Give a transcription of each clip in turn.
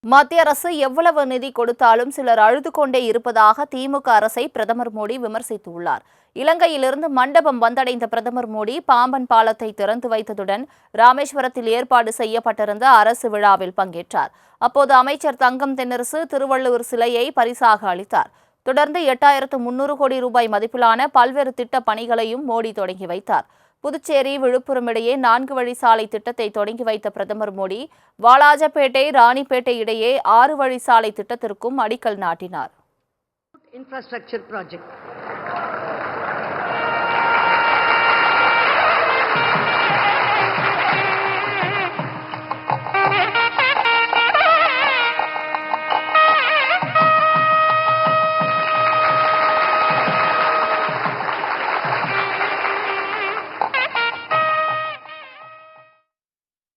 மத்திய அரசு எவ்வளவு நிதி கொடுத்தாலும் சிலர் அழுது கொண்டே இருப்பதாக திமுக அரசை பிரதமர் மோடி விமர்சித்துள்ளார். இலங்கையிலிருந்து மண்டபம் வந்தடைந்த பிரதமர் மோடி பாம்பன் பாலத்தை திறந்து வைத்ததுடன் ராமேஸ்வரத்தில் ஏற்பாடு செய்யப்பட்டிருந்த அரசு விழாவில் பங்கேற்றார். அப்போது அமைச்சர் தங்கம் தென்னரசு திருவள்ளுவர் சிலையை பரிசாக அளித்தார். தொடர்ந்து எட்டாயிரத்து முன்னூறு கோடி ரூபாய் மதிப்பிலான பல்வேறு திட்டப் பணிகளையும் மோடி தொடங்கி வைத்தார். புதுச்சேரி விழுப்புரம் இடையே நான்கு வழி சாலை திட்டத்தை தொடங்கி வைத்த பிரதமர் மோடி வாலாஜப்பேட்டை ராணிப்பேட்டை இடையே ஆறு வழி சாலை திட்டத்திற்கும் அடிக்கல் நாட்டினார்.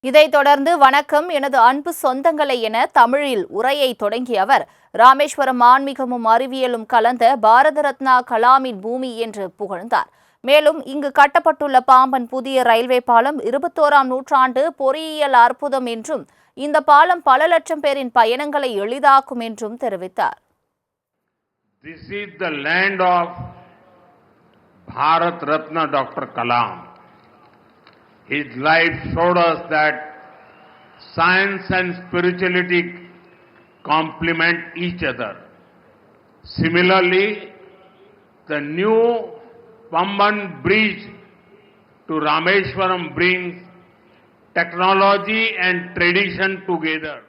இதைத் தொடர்ந்து வணக்கம் எனது அன்பு சொந்தங்களை என தமிழில் உரையை தொடங்கிய அவர் ராமேஸ்வரம் ஆன்மீகமும் அறிவியலும் கலந்த பாரத ரத்னா கலாமின் பூமி என்று புகழ்ந்தார் மேலும் இங்கு கட்டப்பட்டுள்ள பாம்பன் புதிய ரயில்வே பாலம் இருபத்தோராம் நூற்றாண்டு பொறியியல் அற்புதம் என்றும் இந்த பாலம் பல லட்சம் பேரின் பயணங்களை எளிதாக்கும் என்றும் தெரிவித்தார் This is the land of Bharat Ratna Dr. Kalam. His life showed us that science and spirituality complement each other. Similarly, the new Pamban bridge to Rameshwaram brings technology and tradition together.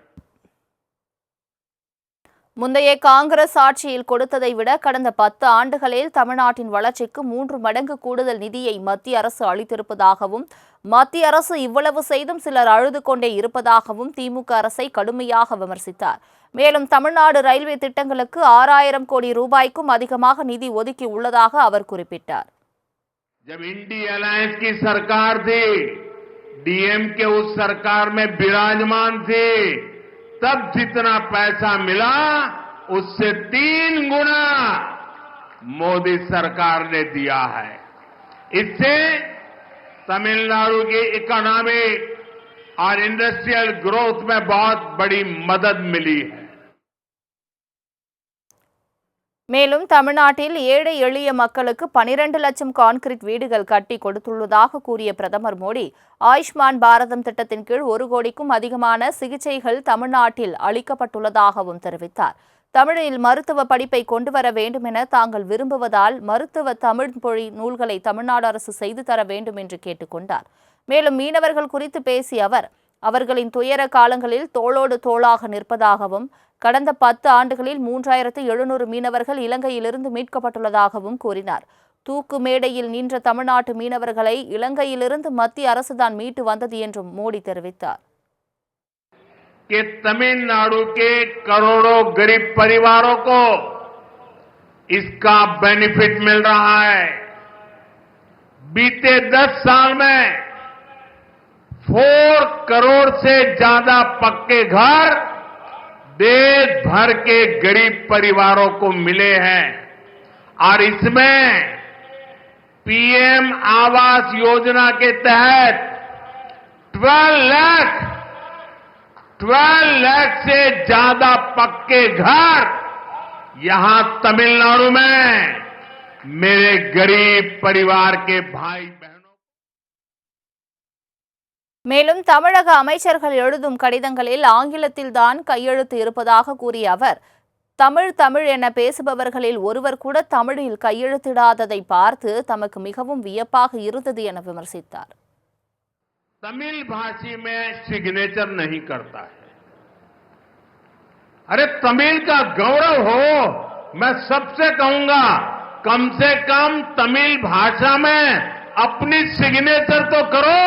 முந்தைய காங்கிரஸ் ஆட்சியில் கொடுத்ததை விட கடந்த பத்து ஆண்டுகளில் தமிழ்நாட்டின் வளர்ச்சிக்கு மூன்று மடங்கு கூடுதல் நிதியை மத்திய அரசு அளித்திருப்பதாகவும் மத்திய அரசு இவ்வளவு செய்தும் சிலர் அழுது கொண்டே இருப்பதாகவும் திமுக அரசை கடுமையாக விமர்சித்தார் மேலும் தமிழ்நாடு ரயில்வே திட்டங்களுக்கு ஆறாயிரம் கோடி ரூபாய்க்கும் அதிகமாக நிதி ஒதுக்கி உள்ளதாக அவர் குறிப்பிட்டார் जब इंडी अलायंस की सरकार थी डीएम के उस सरकार में विराजमान थे तब जितना पैसा मिला, उससे तीन गुना मोदी सरकार ने दिया है। इससे तमिलनाडु की इकोनॉमिक और इंडस्ट्रियल ग्रोथ में बहुत बड़ी मदद मिली है। மேலும் தமிழ்நாட்டில் ஏழை எளிய மக்களுக்கு பனிரெண்டு லட்சம் கான்கிரீட் வீடுகள் கட்டி கொடுத்துள்ளதாக கூறிய பிரதமர் மோடி ஆயுஷ்மான் பாரதம் திட்டத்தின் கீழ் ஒரு கோடிக்கும் அதிகமான சிகிச்சைகள் தமிழ்நாட்டில் அளிக்கப்பட்டுள்ளதாகவும் தெரிவித்தார். தமிழில் மருத்துவ படிப்பை கொண்டு வர வேண்டும் என தாங்கள் விரும்புவதால் மருத்துவ தமிழ் மொழி நூல்களை தமிழ்நாடு அரசு செய்து தர வேண்டும் என்று கேட்டுக்கொண்டார் மேலும் மீனவர்கள் குறித்து பேசிய அவர் அவர்களின் துயர காலங்களில் தோளோடு தோளாக நிற்பதாகவும் கடந்த பத்து ஆண்டுகளில் மூன்றாயிரத்து எழுநூறு மீனவர்கள் இலங்கையிலிருந்து மீட்கப்பட்டுள்ளதாகவும் கூறினார் தூக்கு மேடையில் நின்ற தமிழ்நாட்டு மீனவர்களை இலங்கையிலிருந்து மத்திய அரசுதான் மீட்டு வந்தது என்றும் மோடி தெரிவித்தார் कि तमिलनाडु के करोड़ों गरीब परिवारों को इसका बेनिफिट मिल रहा है बीते दस साल में फोर करोड़ से ज़्यादा पक्के घर देश भर के गरीब परिवारों को मिले हैं। और इसमें पीएम आवास योजना के तहत 12 लाख 12 लाख से ज़्यादा पक्के घर यहाँ तमिलनाडु में मेरे गरीब परिवार के भाई बहनों மேலும் தமிழக அமைச்சர்கள் எழுதும் கடிதங்களில் ஆங்கிலத்தில்தான் கையெழுத்து இருப்பதாக கூறிய அவர் தமிழ் தமிழ் என பேசுபவர்களில் ஒருவர் கூட தமிழில் கையெழுத்திடாததை பார்த்து தமக்கு மிகவும் வியப்பாக இருந்தது என விமர்சித்தார் तमिल भाषी में सिग्नेचर नहीं करता है अरे तमिल का गौरव हो मैं सबसे कहूंगा कम से कम तमिल भाषा में अपनी सिग्नेचर तो करो